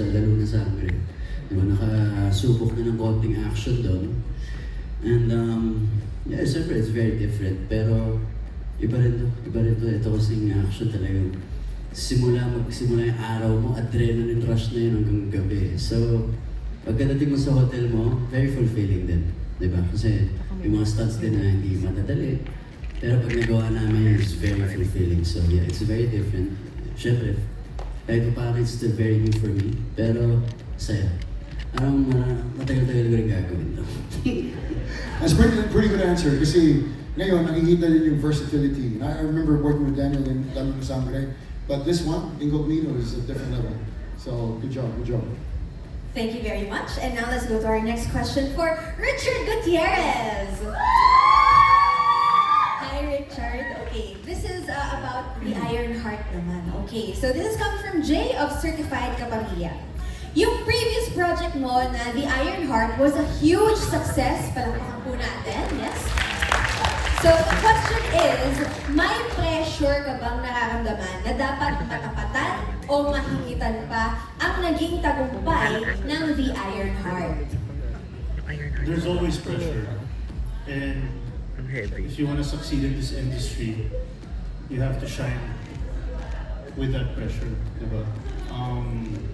sa lalo na sangre. Diba, nakasubok na ng konting action doon. And um, yeah, siyempre it's very different. Pero iba rin to, iba rin to. Ito kasing action talagang simula magsimula yung araw mo, adrenaline rush na yun hanggang gabi. So, pagkadating mo sa hotel mo, very fulfilling din. Di ba? Kasi yung mga stunts din na hindi matadali. Pero pag nagawa namin it's very fulfilling. So yeah, it's very different. Siyempre, kahit pa paano, it's still very new for me. Pero, saya. Parang uh, matagal-tagal ko rin gagawin to. That's pretty, pretty good answer kasi ngayon nakikita din yung versatility. And I, I remember working with Daniel in Lalo ng Sangre, but this one, Incognito, is a different level. So good job, good job. Thank you very much. And now let's go to our next question for Richard Gutierrez. Naman. Okay, so this is coming from Jay of Certified Kapamilya. Yung previous project mo na The Iron Heart was a huge success. Palakpakan po natin, yes? So the question is, may pressure ka bang nararamdaman na dapat matapatan o mahingitan pa ang naging tagumpay ng The Iron Heart? There's always pressure. And if you want to succeed in this industry, you have to shine with that pressure. Diba? Um,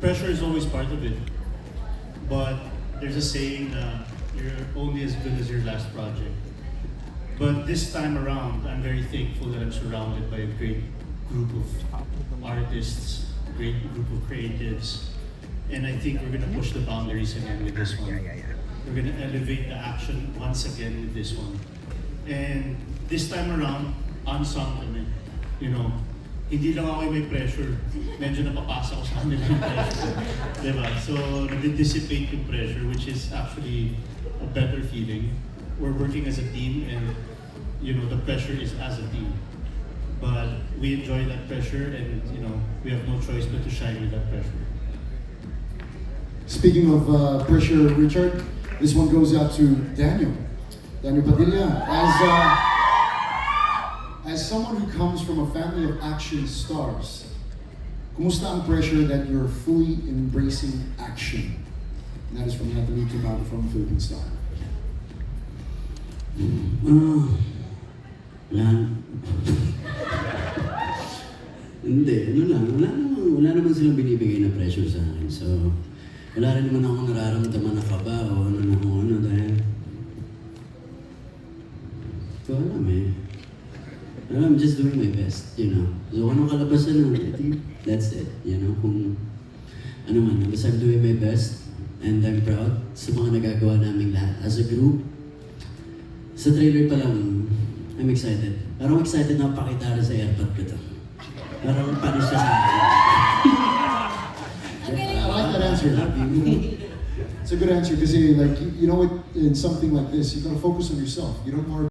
pressure is always part of it. But there's a saying that you're only as good as your last project. But this time around, I'm very thankful that I'm surrounded by a great group of artists, a great group of creatives. And I think we're going to push the boundaries again with this one. Yeah, yeah, yeah. We're gonna elevate the action once again with this one. And this time around, unsung kami. You know, hindi lang ako may pressure. Medyo napapasa ko sa kanila yung pressure. diba? So, nag-dissipate yung pressure, which is actually a better feeling. We're working as a team and, you know, the pressure is as a team. But we enjoy that pressure and, you know, we have no choice but to shine with that pressure. Speaking of uh, pressure, Richard, this one goes out to Daniel. Daniel Padilla. As, uh, as someone who comes from a family of action stars, kumusta ang pressure that you're fully embracing action? And that is from Anthony Kimado from Philippine Star. Ah, wala. Hindi, ano lang, wala naman, wala naman silang binibigay na pressure sa akin. So, wala rin naman akong nararamdaman na kaba I'm just doing my best, you know. So, kung anong kalabasan ng I think that's it, you know. Kung ano man, basta I'm doing my best and I'm proud sa mga nagagawa naming lahat as a group. Sa trailer pa lang, I'm excited. Parang excited na pakita rin sa airpod ko to. Parang panis siya sa akin. I like that answer. It's a good answer because, like, you know, in something like this, you gotta focus on yourself. You don't more